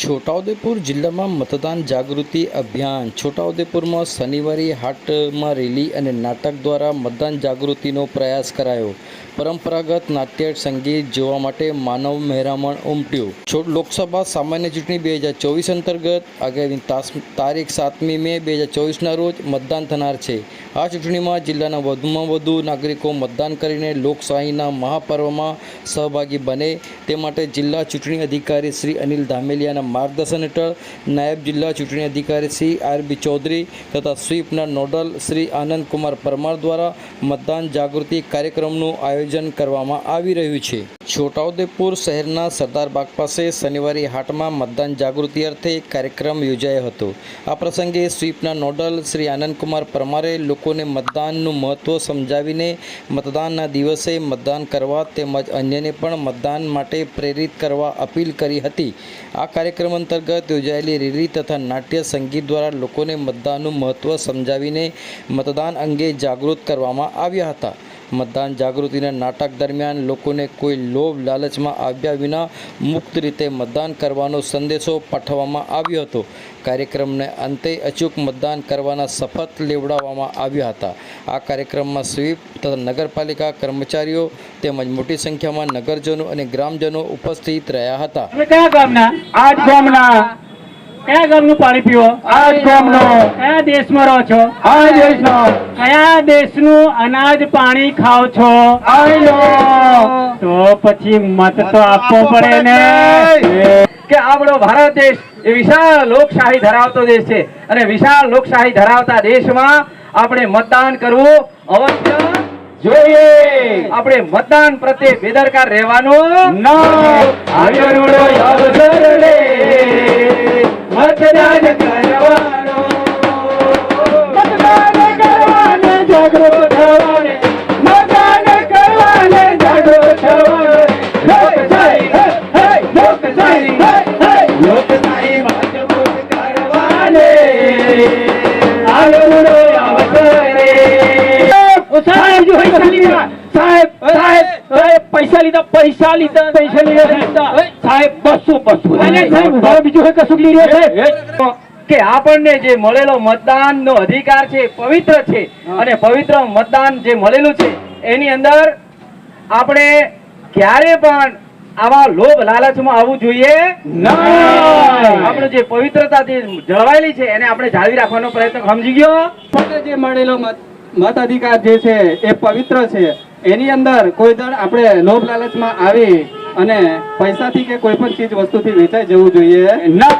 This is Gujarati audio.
છોટાઉદેપુર જિલ્લામાં મતદાન જાગૃતિ અભિયાન. છોટાઉદેપુરમાં શનિવારે હાટમાં રેલી અને નાટક દ્વારા મતદાન જાગૃતિનો પ્રયાસ કરાયો. પરંપરાગત નાટ્ય સંગીત જોવા માટે માનવ મહેરામણ ઉમટ્યું. લોકસભા સામાન્ય ચૂંટણી બે હજાર ચોવીસ અંતર્ગત આગામી તારીખ સાતમી મે બે હજાર ચોવીસના રોજ મતદાન થનાર છે. આ ચૂંટણીમાં જિલ્લાના વધુમાં વધુ નાગરિકો મતદાન કરીને લોકશાહીના મહાપર્વમાં સહભાગી બને તે માટે જિલ્લા ચૂંટણી અધિકારી શ્રી અનિલ ધામેલિયાના માર્ગદર્શન હેઠળ નાયબ જિલ્લા ચૂંટણી અધિકારી શ્રી આર બી ચૌધરી તથા સ્વીપના નોડલ શ્રી આનંદ કુમાર પરમાર દ્વારા મતદાન જાગૃતિ કાર્યક્રમનું આયોજન કરવામાં આવી રહ્યું છે. છોટાઉદેપુર શહેરના સરદાર બાગ પાસે શનિવારે હાટમાં મતદાન જાગૃતિ અર્થે કાર્યક્રમ યોજાયો હતો. આ પ્રસંગે સ્વીપના નોડલ શ્રી આનંદકુમાર પરમારે લોકોને મતદાનનું મહત્ત્વ સમજાવીને મતદાનના દિવસે મતદાન કરવા તેમજ અન્યને પણ મતદાન માટે પ્રેરિત કરવા અપીલ કરી હતી. આ કાર્યક્રમ અંતર્ગત યોજાયેલી રેલી તથા નાટ્ય સંગીત દ્વારા લોકોને મતદાનનું મહત્ત્વ સમજાવીને મતદાન અંગે જાગૃત કરવામાં આવ્યા હતા. મતદાન જાગૃતિના નાટક દરમિયાન લોકોને કોઈ લોભ લાલચમાં આવ્યા વિના મુક્ત રીતે મતદાન કરવાનો સંદેશો પાઠવવામાં આવ્યો હતો. કાર્યક્રમને અંતે અચૂક મતદાન કરવાના શપથ લેવડાવવામાં આવ્યા હતા. આ કાર્યક્રમમાં સ્વીપ તથા નગરપાલિકા કર્મચારીઓ તેમજ મોટી સંખ્યામાં નગરજનો અને ગ્રામજનો ઉપસ્થિત રહ્યા હતા. કયા ગામના? આજ ગામના. કયા ગામનું પાણી પીવો? આજ ગામનો. કયા દેશમાં રહો છો? આ દેશનો. કયા દેશનું અનાજ પાણી ખાવ છો? તો પછી મત તો આપવો પડે ને. કે આપણો ભારત દેશ એ વિશાળ લોકશાહી ધરાવતો દેશ છે. અને વિશાળ લોકશાહી ધરાવતા દેશમાં આપણે મતદાન કરવું અવશ્ય જોઈએ. આપણે મતદાન પ્રત્યે બેદરકાર રહેવાનું આવ્યો પૈસા લીધા સાહેબ સાહેબ સાહેબ પૈસા લીધા પૈસા લીધા પૈસા લીધા સાહેબ બસો બસો અને સાહેબ હવે બીજું કઈ કશું લઈ રહ્યા છે કે આપણને જે મળેલો મતદાન નો અધિકાર છે પવિત્ર છે. અને પવિત્ર મતદાન જે મળેલું છે એની અંદર આપણે ક્યારે પણ આવા લોભ લાલચમાં આવવું જોઈએ આપણે જે પવિત્રતા જે જળવાયેલી છે એને આપણે જાળવી રાખવાનો પ્રયત્ન સમજી ગયો? જે મળેલો મત મત અધિકાર જે છે એ પવિત્ર છે. એની અંદર કોઈ દર આપણે લોભ લાલચમાં આવી અને પૈસાથી કે કોઈ પણ ચીજ વસ્તુથી વેચાઈ જવું જોઈએ.